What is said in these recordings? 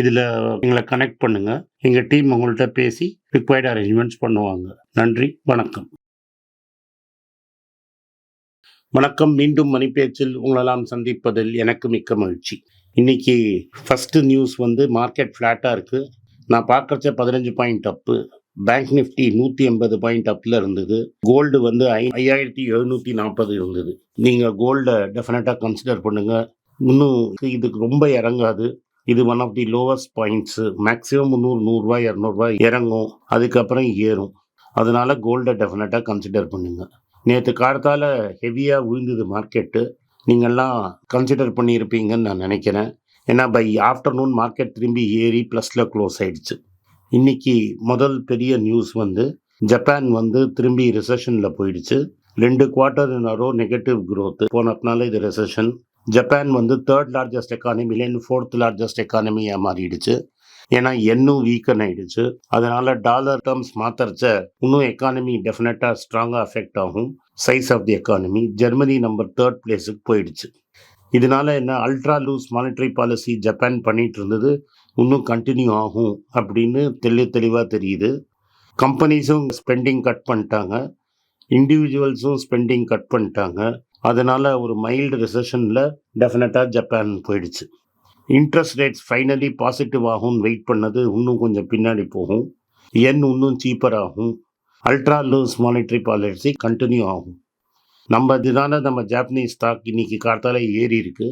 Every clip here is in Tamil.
இதில் எங்களை கனெக்ட் பண்ணுங்கள் எங்கள் டீம் உங்கள்கிட்ட பேசி ரிக்வயர்டு அரேஞ்ச்மெண்ட்ஸ் பண்ணுவாங்க. நன்றி வணக்கம். வணக்கம் மீண்டும் மணிப்பேச்சில் உங்களெல்லாம் சந்திப்பதில் எனக்கு மிக்க மகிழ்ச்சி. இன்னைக்கு ஃபஸ்ட்டு நியூஸ் வந்து மார்க்கெட் ஃப்ளாட்டாக இருக்குது நான் பார்க்குறச்ச பதினஞ்சு பாயிண்ட் அப்பு பேங்க் நிஃப்டி நூற்றி எண்பது பாயிண்ட் அப்பில் இருந்தது. கோல்டு வந்து ஐ ஐயாயிரத்தி எழுநூற்றி நாற்பது இருந்தது. நீங்கள் கோல்டை டெஃபினட்டாக கன்சிடர் பண்ணுங்கள் இன்னும் இதுக்கு ரொம்ப இறங்காது. இது one of the lowest points maximum முந்நூறு நூறுரூவா இரநூறுவா இறங்கும். அதுக்கப்புறம் ஏறும். அதனால் கோல்டை டெஃபினட்டாக கன்சிடர் பண்ணுங்கள் நேற்று காலத்தால் ஹெவியாக விழுந்தது மார்க்கெட்டு நீங்கள்லாம் கன்சிடர் பண்ணியிருப்பீங்கன்னு நான் நினைக்கிறேன். ஏன்னா பை ஆஃப்டர்நூன் மார்க்கெட் திரும்பி ஏறி ப்ளஸில் க்ளோஸ் ஆயிடுச்சு. இன்றைக்கி முதல் பெரிய நியூஸ் வந்து ஜப்பான் வந்து திரும்பி ரிசெஷனில் போயிடுச்சு. ரெண்டு குவார்ட்டர் ரோ நெகட்டிவ் க்ரோத்து போனதுனால இது ரெசஷன் ஜப்பான் வந்து தேர்ட் லார்ஜஸ்ட் எக்கானமிலேருந்து ஃபோர்த் லார்ஜஸ்ட் எக்கானமியாக மாறிடுச்சு. ஏன்னா எண்ணும் வீக்கன் ஆயிடுச்சு. அதனால டாலர் டேர்ம்ஸ் மாத்தறச்ச இன்னும் எக்கானமி டெஃபினட்டாக ஸ்ட்ராங்காக அஃபெக்ட் ஆகும். Size of the economy Germany number third பிளேஸுக்கு போயிடுச்சு. இதனால என்ன? Ultra loose monetary policy Japan பண்ணிட்டு இருந்தது. இன்னும் கண்டினியூ ஆகும் அப்படின்னு தெளி தெளிவாக தெரியுது. கம்பெனிஸும் ஸ்பெண்டிங் கட் பண்ணிட்டாங்க. இண்டிவிஜுவல்ஸும் ஸ்பெண்டிங் கட் பண்ணிட்டாங்க. அதனால் ஒரு மைல்டு ரிசெஷனில் டெஃபினட்டாக ஜப்பான் போயிடுச்சு. இன்ட்ரெஸ்ட் ரேட்ஸ் ஃபைனலி பாசிட்டிவ் ஆகும்னு வெயிட் பண்ணது இன்னும் கொஞ்சம் பின்னாடி போகும். என் இன்னும் சீப்பர் ஆகும். Ultra loose monetary policy continue ஆகும். நம்ம இதனால நம்ம ஜாப்பனீஸ் ஸ்டாக் இன்றைக்கி காலத்தால் ஏறி இருக்கு.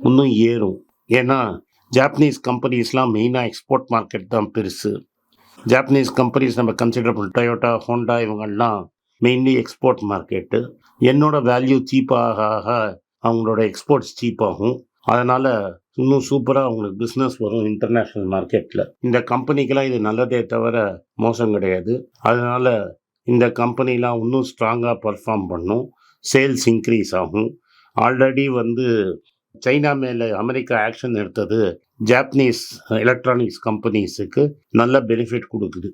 இன்னும் ஏறும். ஏன்னா ஜாப்பனீஸ் கம்பெனிஸ்லாம் மெயினாக எக்ஸ்போர்ட் மார்க்கெட் தான் பெருசு. ஜாப்பனீஸ் கம்பெனிஸ் நம்ம கன்சிடர் பண்ண டொயோட்டா ஹோண்டா இவங்கெல்லாம் மெயின்லி எக்ஸ்போர்ட் மார்க்கெட்டு என்னோட வேல்யூ சீப்பாக ஆக அவங்களோட எக்ஸ்போர்ட்ஸ் சீப் ஆகும் அதனால் இன்னும் சூப்பராக அவங்களுக்கு பிஸ்னஸ் வரும் இன்டர்நேஷ்னல் மார்க்கெட்டில் இந்த கம்பெனிக்கெலாம் இது நல்லதே தவிர மோசம் கிடையாது. அதனால் இந்த கம்பெனிலாம் இன்னும் ஸ்ட்ராங்காக பர்ஃபார்ம் பண்ணும். சேல்ஸ் இன்க்ரீஸ் ஆகும். ஆல்ரெடி வந்து சைனா மேலே அமெரிக்கா ஆக்ஷன் எடுத்தது ஜாப்பனீஸ் எலக்ட்ரானிக்ஸ் கம்பெனிஸுக்கு நல்ல பெனிஃபிட் கொடுக்குது.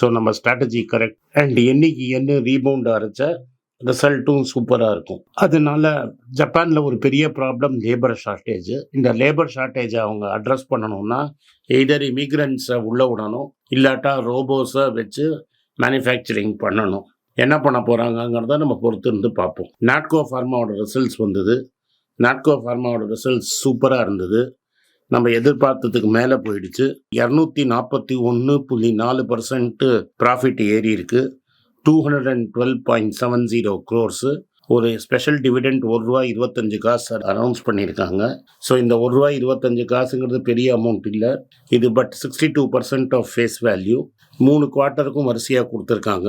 ஸோ நம்ம ஸ்ட்ராட்டஜி கரெக்ட் அண்ட் என்னைக்கு என்ன ரீபவுண்ட் அரைச்ச ரிசல்ட்டும் சூப்பராக இருக்கும். அதனால ஜப்பானில் ஒரு பெரிய ப்ராப்ளம் லேபர் ஷார்ட்டேஜ் இந்த லேபர் ஷார்ட்டேஜை அவங்க அட்ரஸ் பண்ணணும்னா எய்தர் இமிக்ரண்ட்ஸை உள்ளே விடணும் இல்லாட்டா ரோபோஸை வச்சு மேனுஃபேக்சரிங் பண்ணணும். என்ன பண்ண போகிறாங்கங்கிறத நம்ம பொறுத்து இருந்து பார்ப்போம். நாட்கோ ஃபார்மாவோட ரிசல்ட்ஸ் வந்தது. நாட்கோ ஃபார்மாவோட ரிசல்ட்ஸ் சூப்பராக இருந்தது. நம்ம எதிர்பார்த்ததுக்கு மேலே போயிடுச்சு. இரநூத்தி நாற்பத்தி ஒன்று புள்ளி நாலு பர்சன்ட்டு ப்ராஃபிட் ஏறி இருக்கு. Two hundred and twelve point seven zero crores ஒரு ஸ்பெஷல் டிவிடெண்ட் ஒரு ரூபாய் இருபத்தஞ்சு காசு அனௌன்ஸ் பண்ணியிருக்காங்க. ஸோ இந்த ஒரு ரூபாய் இருபத்தஞ்சு காசுங்கிறது பெரிய அமௌண்ட் இல்லை. இது but sixty two percent of face value மூணு குவார்ட்டருக்கும் வரிசையாக கொடுத்துருக்காங்க.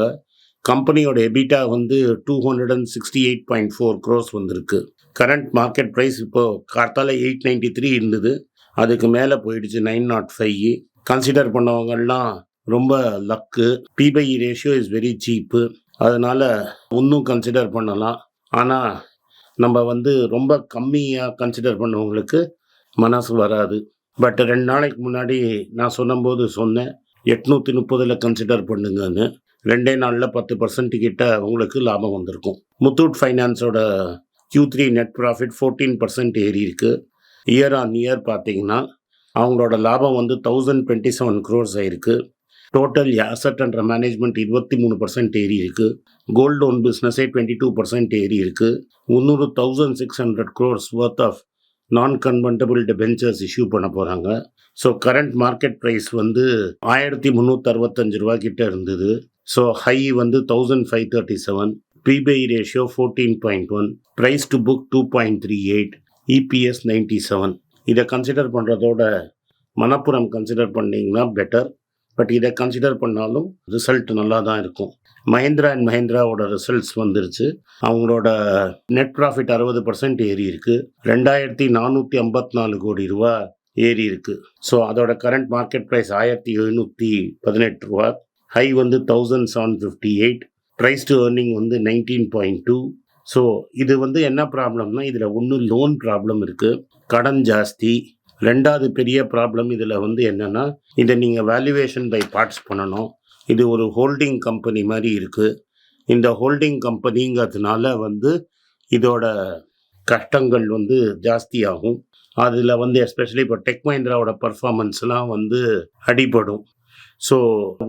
கம்பெனியோட எபிட்டா வந்து two hundred and sixty eight point four crores வந்திருக்கு. கரண்ட் மார்க்கெட் ப்ரைஸ் இப்போது கார்த்தால எயிட் நைன்டி த்ரீ இருந்தது. அதுக்கு மேலே போயிடுச்சு நைன் நாட் ஃபைவ் கன்சிடர் பண்ணவங்கள்லாம் ரொம்ப luck PB ratio is very cheap அதனால் இன்னும் கன்சிடர் பண்ணலாம். ஆனால் நம்ம வந்து ரொம்ப கம்மியாக கன்சிடர் பண்ணவங்களுக்கு மனசு வராது. பட் ரெண்டு நாளைக்கு முன்னாடி நான் சொன்னபோது சொன்னேன் எட்நூற்றி முப்பதில் கன்சிடர் பண்ணுங்கன்னு. ரெண்டே நாளில் பத்து பர்சன்ட் கிட்ட உங்களுக்கு லாபம் வந்திருக்கும். முத்தூட் ஃபைனான்ஸோட Q3 three net profit fourteen percent ஏறி இருக்குது இயர் ஆன் இயர் பார்த்தீங்கன்னா அவங்களோட லாபம் வந்து தௌசண்ட் டுவெண்ட்டி செவன் க்ரோர்ஸ் ஆயிருக்கு. டோட்டல் அசட் அண்ட் மேனேஜ்மெண்ட் இருபத்தி மூணு பர்சன்ட் ஏறி இருக்கு. கோல்டு லோன் பிஸ்னஸே டுவெண்ட்டி டூ பர்சன்ட் ஏறி இருக்கு. முந்நூறு thousand six hundred crores worth of non convertible debentures issue பண்ண போகிறாங்க ஸோ கரண்ட் மார்க்கெட் ப்ரைஸ் வந்து ஆயிரத்தி முந்நூற்றி அறுபத்தஞ்சு ரூபா இருந்தது. ஸோ ஹை வந்து thousand five thirty seven PE ratio fourteen point one price to book two point three eight EPS ninety seven இதை கன்சிடர் பண்ணுறதோட மணப்புறம் கன்சிடர் பண்ணிங்கன்னா பெட்டர் பட் இதை கன்சிடர் பண்ணாலும் ரிசல்ட் நல்லா தான் இருக்கும். மஹேந்திரா அண்ட் மஹேந்திராவோட ரிசல்ட்ஸ் வந்துருச்சு. அவங்களோட நெட் ப்ராஃபிட் அறுபது பர்சன்ட் ஏறி இருக்குது ரெண்டாயிரத்தி நானூற்றி ஐம்பத்தி நாலு கோடி ரூபா ஏறி இருக்கு. ஸோ அதோட கரண்ட் மார்க்கெட் ப்ரைஸ் ஆயிரத்தி எழுநூற்றி பதினெட்டு ரூபா. ஹை வந்து thousand seven fifty eight price to earning வந்து நைன்டீன் பாயிண்ட் டூ ஸோ இது வந்து என்ன ப்ராப்ளம்னா இதில் ஒன்று லோன் ப்ராப்ளம் இருக்குது கடன் ஜாஸ்தி. ரெண்டாவது பெரிய ப்ராப்ளம் இதில் வந்து என்னென்னா இதை நீங்கள் வேல்யூவேஷன் பை பார்ட்ஸ் பண்ணணும். இது ஒரு ஹோல்டிங் கம்பெனி மாதிரி இருக்குது இந்த ஹோல்டிங் கம்பெனிங்கிறதுனால வந்து இதோட கஷ்டங்கள் வந்து ஜாஸ்தியாகும். அதில் வந்து எஸ்பெஷலி இப்போ டெக் மஹிந்திராவோட பர்ஃபார்மன்ஸ்லாம் வந்து அடிபடும். ஸோ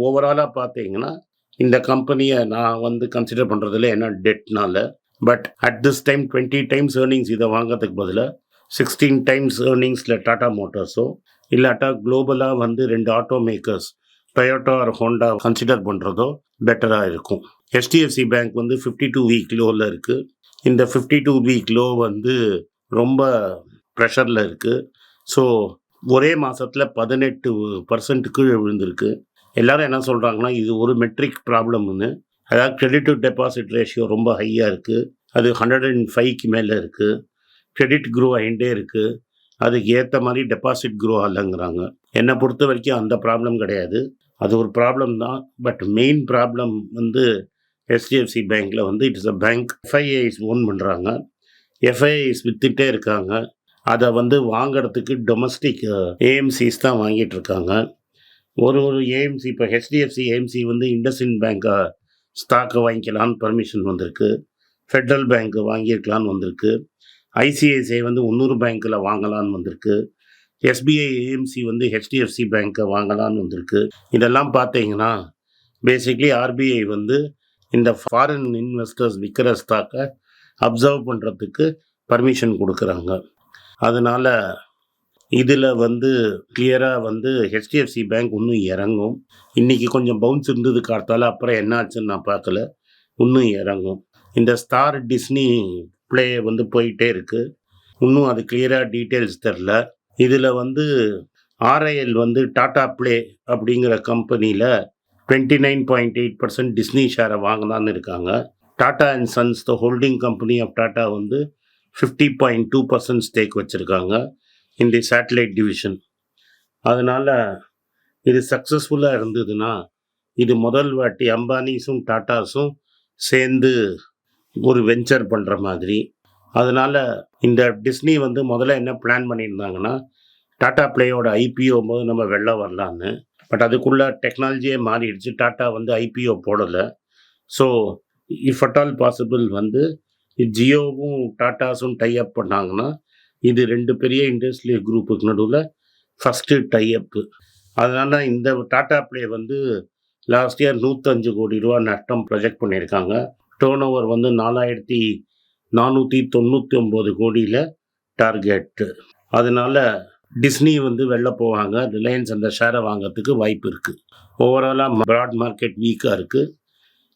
ஓவராலாக பார்த்தீங்கன்னா இந்த கம்பெனியை நான் வந்து கன்சிடர் பண்ணுறதுல என்ன டெட்னால but at this time twenty times earnings இதை வாங்குறதுக்கு பதிலாக சிக்ஸ்டீன் டைம்ஸ் ஏர்னிங்ஸில் டாடா மோட்டார்ஸோ இல்லாட்டா குளோபலாக வந்து ரெண்டு auto makers Toyota or Honda consider பண்ணுறதோ பெட்டராக இருக்கும். ஹெச்டிஎஃப்சி பேங்க் வந்து ஃபிஃப்டி டூ வீக் லோவில் இருக்குது இந்த ஃபிஃப்டி டூ வீக் லோ வந்து ரொம்ப ப்ரெஷரில் இருக்குது ஸோ ஒரே மாதத்தில் பதினெட்டு பர்சன்ட் கீழே விழுந்திருக்கு. எல்லாரும் என்ன சொல்கிறாங்கன்னா இது ஒரு மெட்ரிக் ப்ராப்ளம்னு அதாவது கிரெடிட் டு டெபாசிட் ரேஷியோ ரொம்ப ஹையாக இருக்குது அது ஹண்ட்ரட் அண்ட் oh ஃபைவ்க்கு மேலே இருக்குது கிரெடிட் க்ரோ ஆகிட்டே இருக்குது அதுக்கு ஏற்ற மாதிரி டெபாசிட் க்ரோ ஆகலைங்கிறாங்க. என்னை பொறுத்த வரைக்கும் அந்த ப்ராப்ளம் கிடையாது. அது ஒரு ப்ராப்ளம் தான். பட் மெயின் ப்ராப்ளம் வந்து ஹெச்டிஎஃப்சி பேங்க்கில் வந்து it's a bank FIIs own பண்ணுறாங்க எஃப்ஐஐஸ் வித்துட்டே இருக்காங்க. அதை வந்து வாங்கிறதுக்கு டொமஸ்டிக் ஏஎம்சிஸ் தான் வாங்கிட்டு இருக்காங்க. ஒரு ஒரு ஏஎம்சி இப்போ ஹெச்டிஎஃப்சி ஏஎம்சி வந்து இண்டஸ்இன் பேங்க்கை ஸ்டாக்கை வாங்கிக்கலான்னு பர்மிஷன் வந்திருக்கு. ஃபெட்ரல் பேங்க்கு வாங்கியிருக்கலான்னு வந்திருக்கு. ஐசிஐசிஐ வந்து இன்னொரு பேங்க்கில் வாங்கலான்னு வந்திருக்கு. எஸ்பிஐ ஏஎம்சி வந்து ஹெச்டிஎஃப்சி பேங்க்கை வாங்கலான்னு வந்திருக்கு. இதெல்லாம் பார்த்தீங்கன்னா பேசிக்லி ஆர்பிஐ வந்து இந்த ஃபாரின் இன்வெஸ்டர்ஸ் விற்கிற ஸ்டாக்கை அப்சர்வ் பண்ணுறதுக்கு பர்மிஷன் கொடுக்குறாங்க. அதனால் இதில் வந்து கிளியராக வந்து ஹெச்டிஎஃப்சி பேங்க் இன்னும் இறங்கும். இன்றைக்கி கொஞ்சம் பவுன்ஸ் இருந்தது காத்தால அப்புறம் என்ன ஆச்சுன்னு நான் பார்க்கல. இன்னும் இறங்கும். இந்த ஸ்டார் டிஸ்னி ப்ளே வந்து போயிட்டே இருக்குது இன்னும் அது கிளியராக டீட்டெயில்ஸ் தெரில. இதில் வந்து ஆர்ஐஎல் வந்து டாடா ப்ளே அப்படிங்கிற கம்பெனியில் twenty nine point eight percent Disney ஷேரை வாங்கினான்னு இருக்காங்க. Tata and Sons the holding company of Tata வந்து fifty point two percent stake வச்சுருக்காங்க. இன் தி சேட்டலைட் டிவிஷன் அதனால் இது சக்ஸஸ்ஃபுல்லாக இருந்ததுன்னா இது முதல் வாட்டி அம்பானிஸும் டாட்டாஸும் சேர்ந்து ஒரு வெஞ்சர் பண்ணுற மாதிரி. அதனால் இந்த டிஸ்னி வந்து முதல்ல என்ன பிளான் பண்ணியிருந்தாங்கன்னா டாட்டா பிளேயோட ஐபிஓ போது நம்ம வெளில வரலான்னு பட் அதுக்குள்ளே டெக்னாலஜியே மாறிடுச்சு. டாட்டா வந்து ஐபிஓ போடலை. So if at all possible வந்து ஜியோவும் டாட்டாஸும் டைஅப் பண்ணாங்கன்னா இது ரெண்டு பெரிய இண்டஸ்ட்ரியல் குரூப்புக்கு நடுவில் ஃபஸ்ட்டு டைஅப்பு அதனால் இந்த டாடா ப்ளே வந்து லாஸ்ட் இயர் நூற்றஞ்சு கோடி ரூபா நஷ்டம் ப்ரொஜெக்ட் பண்ணியிருக்காங்க. டேர்ன் ஓவர் வந்து நாலாயிரத்தி நானூற்றி தொண்ணூற்றி ஒம்பது கோடியில் டார்கெட்டு அதனால் டிஸ்னி வந்து வெளில போவாங்க. ரிலையன்ஸ் அந்த ஷேரை வாங்குறதுக்கு வாய்ப்பு இருக்குது ஓவராலாக ப்ராட் மார்க்கெட் வீக்காக இருக்குது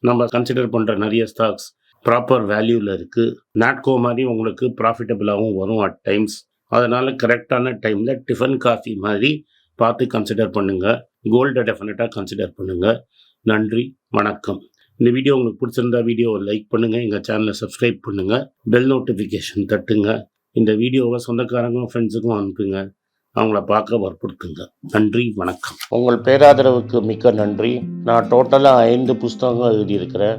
நம்ம கன்சிடர் பண்ணுற நிறைய ஸ்டாக்ஸ் ப்ராப்பர் வேல்யூவில் இருக்குது நாட்கோ மாதிரி உங்களுக்கு ப்ராஃபிட்டபிளாகவும் வரும் அட் டைம்ஸ் அதனால் கரெக்டான டைமில் டிஃபன் காஃபி மாதிரி பார்த்து கன்சிடர் பண்ணுங்கள் கோல்டை டெஃபினட்டாக கன்சிடர் பண்ணுங்கள் நன்றி வணக்கம். இந்த வீடியோ உங்களுக்கு பிடிச்சிருந்தா வீடியோவை லைக் பண்ணுங்கள் எங்கள் சேனலை சப்ஸ்கிரைப் பண்ணுங்கள் பெல் நோட்டிஃபிகேஷன் தட்டுங்க. இந்த வீடியோவை சொந்தக்காரங்க ஃப்ரெண்ட்ஸுக்கும் அனுப்புங்க. அவங்கள பார்க்க வற்புறுத்துங்க. நன்றி வணக்கம். உங்கள் பேராதரவுக்கு மிக்க நன்றி. நான் டோட்டலாக ஐந்து புஸ்தகங்கள் எழுதியிருக்கிறேன்.